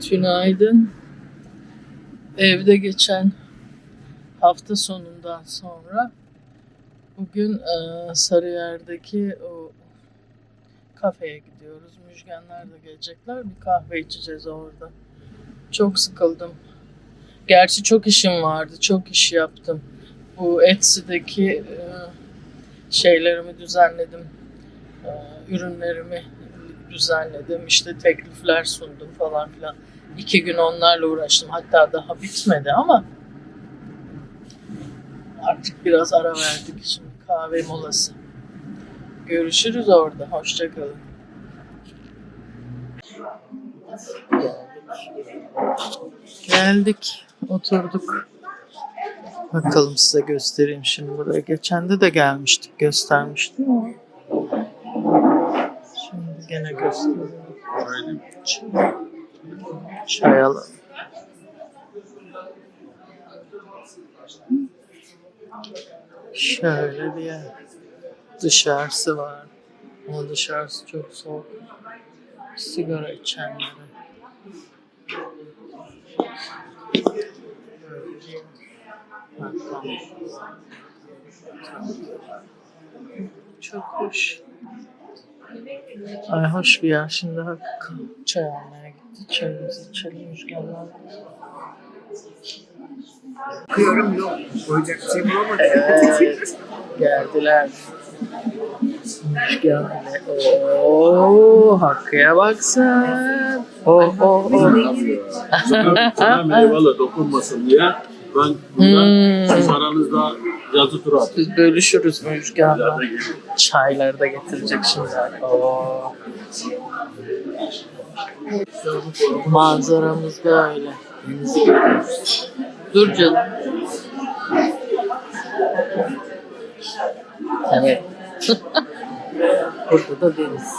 Tünaydın. Evde geçen hafta sonundan sonra bugün e, Sarıyer'deki o kafeye gidiyoruz. Müjganlar da gelecekler. Bir kahve içeceğiz orada. Çok sıkıldım. Gerçi çok işim vardı. Çok iş yaptım. Bu Etsy'deki e, şeylerimi düzenledim. E, ürünlerimi düzenledim. İşte teklifler sundum falan filan. İki gün onlarla uğraştım. Hatta daha bitmedi ama artık biraz ara verdik. Şimdi kahve molası. Görüşürüz orada. Hoşçakalın. Geldik. Oturduk. Bakalım size göstereyim şimdi buraya. Geçen de de gelmiştik. Göstermiştim ama. Gene göstereyim. Çay, alalım. Şöyle bir yer. Dışarısı var. Ama dışarısı çok soğuk. Sigara içenlere. Çok hoş. Ay hoş bir yer. Şimdi Hakkı çay almaya gitti. Çayımızı içelim. Müjganlar. Bakıyorum yok. Koyacak bir şey bulamadım. Evet. Geldiler. Müjganlar. Oo, Hakkı'ya bak sen. Oh oh oh. Sana, sana meyveyle dokunmasın diye ben burada Hmm. siz aranızda yazı tura attım. Biz bölüşürüz Müjgan'la. Çayları da getirecek şimdi. Oo. Manzaramız böyle. Dur canım. Evet. Burada da deniz.